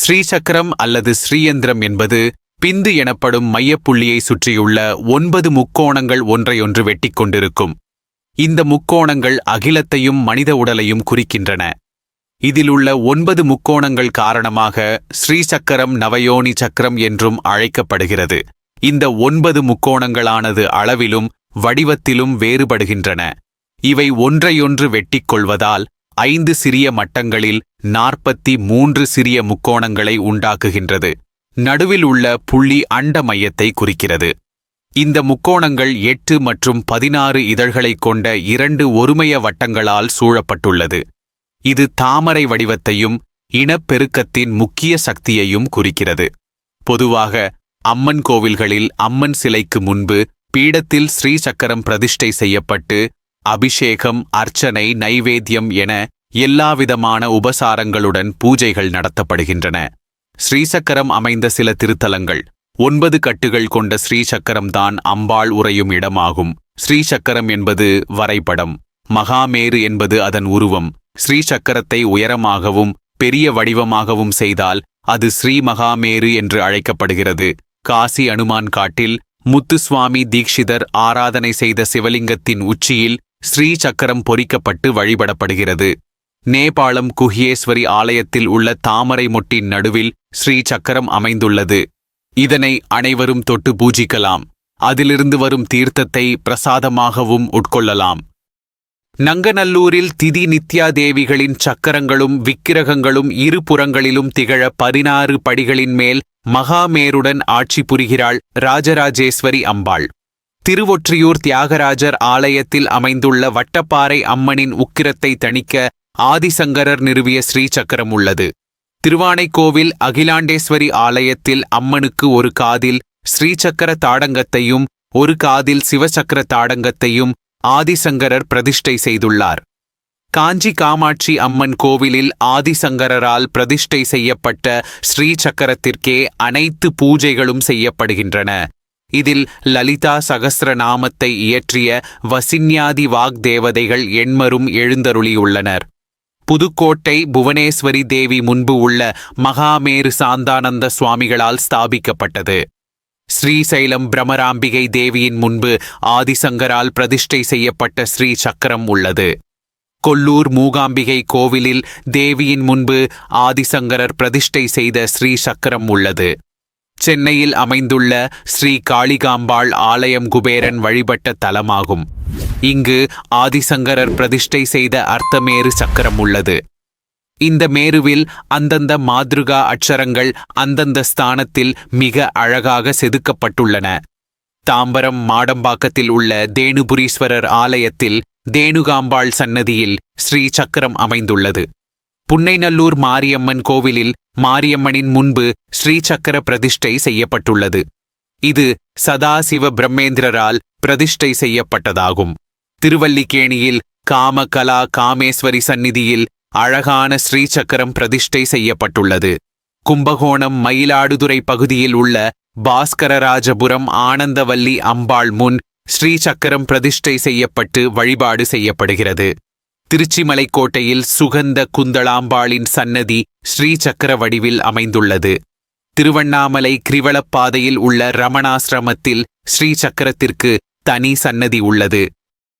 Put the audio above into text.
ஸ்ரீசக்கரம் அல்லது ஸ்ரீயந்திரம் என்பது பிந்து எனப்படும் மையப்புள்ளியை சுற்றியுள்ள ஒன்பது முக்கோணங்கள் ஒன்றையொன்று வெட்டிக் கொண்டிருக்கும். இந்த முக்கோணங்கள் அகிலத்தையும் மனித உடலையும் குறிக்கின்றன. இதிலுள்ள ஒன்பது முக்கோணங்கள் காரணமாக ஸ்ரீசக்கரம் நவயோனி சக்கரம் என்றும் அழைக்கப்படுகிறது. இந்த ஒன்பது முக்கோணங்களானது அளவிலும் வடிவத்திலும் வேறுபடுகின்றன. இவை ஒன்றையொன்று வெட்டிக் கொள்வதால் ஐந்து சிறிய மட்டங்களில் நாற்பத்தி மூன்று சிறிய முக்கோணங்களை உண்டாக்குகின்றது. நடுவில் உள்ள புள்ளி அண்ட மையத்தை குறிக்கிறது. இந்த முக்கோணங்கள் எட்டு மற்றும் பதினாறு இதழ்களைக் கொண்ட இரண்டு ஒருமைய வட்டங்களால் சூழப்பட்டுள்ளது. இது தாமரை வடிவத்தையும் இனப்பெருக்கத்தின் முக்கிய சக்தியையும் குறிக்கிறது. பொதுவாக அம்மன் கோவில்களில் அம்மன் சிலைக்கு முன்பு பீடத்தில் ஸ்ரீசக்கரம் பிரதிஷ்டை செய்யப்பட்டு அபிஷேகம் அர்ச்சனை நைவேத்தியம் என எல்லாவிதமான உபசாரங்களுடன் பூஜைகள் நடத்தப்படுகின்றன. ஸ்ரீசக்கரம் அமைந்த சில திருத்தலங்கள். ஒன்பது கட்டுகள் கொண்ட ஸ்ரீசக்கரம்தான் அம்பாள் உறையும் இடமாகும். ஸ்ரீசக்கரம் என்பது வரைபடம். மகாமேரு என்பது அதன் உருவம். ஸ்ரீசக்கரத்தை உயரமாகவும் பெரிய வடிவமாகவும் செய்தால் அது ஸ்ரீ மகாமேரு என்று அழைக்கப்படுகிறது. காசி அனுமான் காட்டில் முத்துசுவாமி தீக்ஷிதர் ஆராதனை செய்த சிவலிங்கத்தின் உச்சியில் ஸ்ரீ சக்கரம் பொறிக்கப்பட்டு வழிபடப்படுகிறது. நேபாளம் குஹியேஸ்வரி ஆலயத்தில் உள்ள தாமரை மொட்டின் நடுவில் ஸ்ரீ சக்கரம் அமைந்துள்ளது. இதனை அனைவரும் தொட்டு பூஜிக்கலாம். அதிலிருந்து வரும் தீர்த்தத்தை பிரசாதமாகவும் உட்கொள்ளலாம். நங்கநல்லூரில் திதி நித்யா தேவிகளின் சக்கரங்களும் விக்கிரகங்களும் இரு புறங்களிலும் திகழ பதினாறு படிகளின் மேல் மகாமேருடன் ஆட்சி புரிகிறாள் ராஜராஜேஸ்வரி அம்பாள். திருவொற்றியூர் தியாகராஜர் ஆலயத்தில் அமைந்துள்ள வட்டப்பாறை அம்மனின் உக்கிரத்தை தணிக்க ஆதிசங்கரர் நிறுவிய ஸ்ரீசக்கரம் உள்ளது. திருவானைக்கோவில் அகிலாண்டேஸ்வரி ஆலயத்தில் அம்மனுக்கு ஒரு காதில் ஸ்ரீசக்கர தாடங்கத்தையும் ஒரு காதில் சிவசக்கர தாடங்கத்தையும் ஆதிசங்கரர் பிரதிஷ்டை செய்துள்ளார். காஞ்சி காமாட்சி அம்மன் கோவிலில் ஆதிசங்கரரால் பிரதிஷ்டை செய்யப்பட்ட ஸ்ரீசக்கரத்திற்கே அனைத்து பூஜைகளும் செய்யப்படுகின்றன. இதில் லலிதா சகஸ்ரநாமத்தை இயற்றிய வசின்யாதி வாக்தேவதைகள் எண்மரும் எழுந்தருளியுள்ளனர். புதுக்கோட்டை புவனேஸ்வரி தேவி முன்பு உள்ள மகாமேரு சாந்தானந்த சுவாமிகளால் ஸ்தாபிக்கப்பட்டது. ஸ்ரீசைலம் பிரமராம்பிகை தேவியின் முன்பு ஆதிசங்கரால் பிரதிஷ்டை செய்யப்பட்ட ஸ்ரீ சக்கரம் உள்ளது. கொல்லூர் மூகாம்பிகை கோவிலில் தேவியின் முன்பு ஆதிசங்கரர் பிரதிஷ்டை செய்த ஸ்ரீ சக்கரம் உள்ளது. சென்னையில் அமைந்துள்ள ஸ்ரீ காளிகாம்பாள் ஆலயம் குபேரன் வழிபட்ட தலமாகும். இங்கு ஆதிசங்கரர் பிரதிஷ்டை செய்த அர்த்தமேரு சக்கரம் உள்ளது. இந்த மேருவில் அந்தந்த மாதிருகா அட்சரங்கள் அந்தந்த ஸ்தானத்தில் மிக அழகாக செதுக்கப்பட்டுள்ளன. தாம்பரம் மாடம்பாக்கத்தில் உள்ள தேனுபுரீஸ்வரர் ஆலயத்தில் தேனுகாம்பாள் சன்னதியில் ஸ்ரீ சக்கரம் அமைந்துள்ளது. புன்னைநல்லூர் மாரியம்மன் கோவிலில் மாரியம்மனின் முன்பு ஸ்ரீசக்கர பிரதிஷ்டை செய்யப்பட்டுள்ளது. இது சதாசிவ பிரம்மேந்திரரால் பிரதிஷ்டை செய்யப்பட்டதாகும். திருவல்லிக்கேணியில் காமகலா காமேஸ்வரி சந்நிதியில் அழகான ஸ்ரீசக்கரம் பிரதிஷ்டை செய்யப்பட்டுள்ளது. கும்பகோணம் மயிலாடுதுறை பகுதியில் உள்ள பாஸ்கரராஜபுரம் ஆனந்தவல்லி அம்பாள் முன் ஸ்ரீசக்கரம் பிரதிஷ்டை செய்யப்பட்டு வழிபாடு செய்யப்படுகிறது. திருச்சிமலைக்கோட்டையில் சுகந்த குந்தளாம்பாளின் சன்னதி ஸ்ரீசக்கர வடிவில் அமைந்துள்ளது. திருவண்ணாமலை கிரிவலப்பாதையில் உள்ள ரமணாசிரமத்தில் ஸ்ரீசக்கரத்திற்கு தனி சன்னதி உள்ளது.